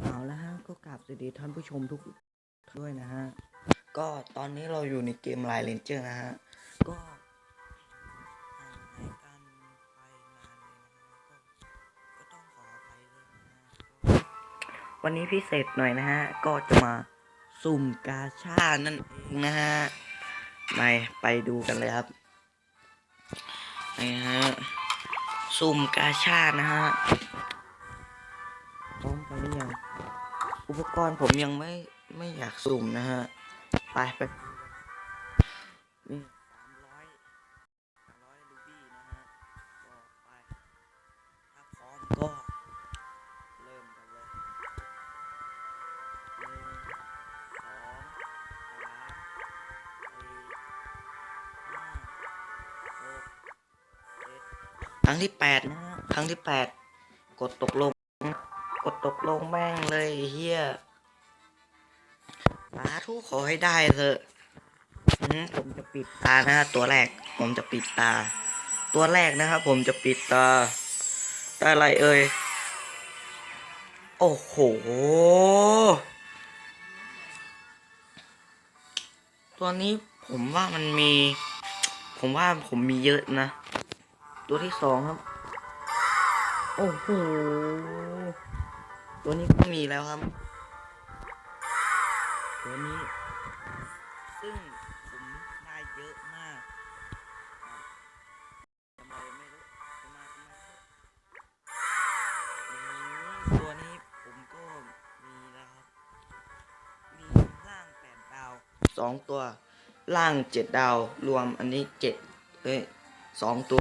เอาละฮะก็กราบสวัสดีท่านผู้ชมทุกด้วยนะฮะ ก็ตอนนี้เราอยู่ในเกมไลน์เลนเจอร์นะฮะ ก็วันนี้พิเศษหน่อยนะฮะ ก็จะมาสุ่มกาชานั่นเองนะฮะไปไปดูกันเลยครับนี่ฮะสุ่มกาชานะฮะพร้อมกันหรือยัง อุปกรณ์ผมยังไม่ไม่อยากสุ่มนะฮะ ไปไปนี่สามร้อยสามร้อยลูบี้นะฮะก็ไปถ้าพร้อมก็เริ่มกันเลยหนึ่งสองสามสี่ห้าหกเจ็ดครั้งที่แปดนะฮะครั้งที่แปดกดตกลง ดตกลงแม่งเลยเฮียสาธุขอให้ได้เถอะผมจะปิดตานะฮะตัวแรก ผมจะปิดตา ตัวแรกนะครับ ผมจะปิดตาได้อะไรเอ่ย โอ้โห ตัวนี้ผมว่ามันมี ผมว่าผมมีเยอะนะ ตัวที่สองครับ โอ้โห ตัวนี้ก็มีแล้วครับ ตัวนี้ ซึ่งผมได้เยอะมากทำไมไม่รู้ทำไมทำไมอืมตัวนี้ผมก็มีแล้วครับ มีล่างแปดดาวสองตัว ล่างเจ็ดดาว รวมอันนี้เจ็ดเอ้ยสองตัว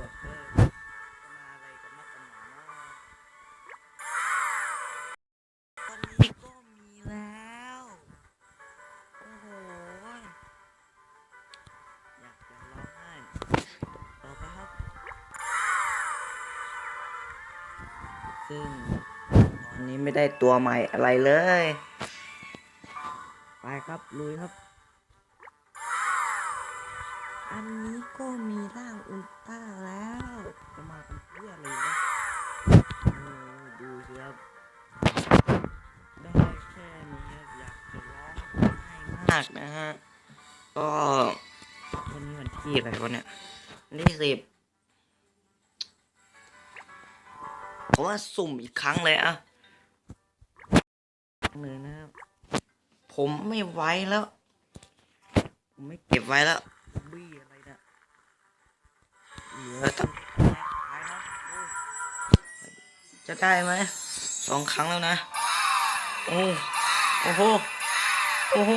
ซึ่งตอนนี้ไม่ได้ตัวใหม่อะไรเลย ไปครับลุยครับ อันนี้ก็มีร่างอุลตร้าแล้วจะมาเป็นเพื่ออะไรวะดูสิครับได้แค่นี้ครับอยากจะร้องไห้มากนะฮะก็วันนี้วันที่อะไรวะเนี่ยวันที่สิบ ผมว่าสุ่มอีกครั้งเลยอะเลยนะครับผมไม่ไหวแล้ว ผมไม่เก็บไว้แล้วบี้อะไรเนี่ยเหลือตั้งจะได้ไหมสองครั้งแล้วนะ โอ้โอ้โหโอ้โห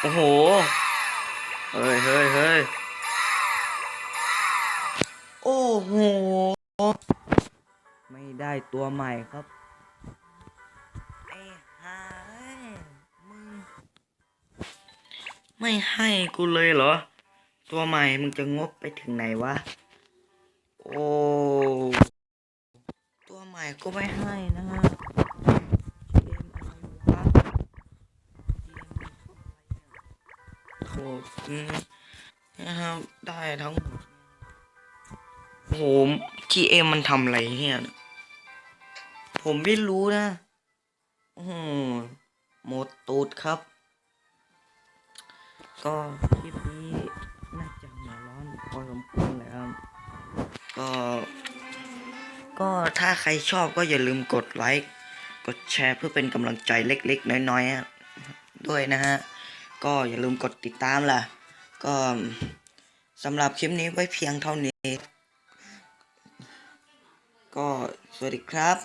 โอ้โหเฮ้ยเฮ้ยเฮ้ยโอ้โห ไม่ได้ตัวใหม่ครับไอ้ห่าเอ้ยมึงไม่ให้กูเลยเหรอ ตัวใหม่มึงจะงบไปถึงไหนวะ โอ้ตัวใหม่ก็ไม่ให้นะฮะเกมอะไรวะเกมอะไรเนี่ยโอ้อืมนะครับได้ทั้งหมดโอ้โห GM มันทำอะไรเนี่ย ผมไม่รู้นะอ้โหมดตูดครับ ก็คลิปนี้น่าจะหัวร้อนพอสมควรเลยครับ ก็ ก็ถ้าใครชอบก็อย่าลืมกดไลค์ กดแชร์เพื่อเป็นกำลังใจเล็กๆ น้อยๆ ด้วยนะฮะ ก็อย่าลืมกดติดตามล่ะ ก็สำหรับคลิปนี้ไว้เพียงเท่านี้ ก็สวัสดีครับ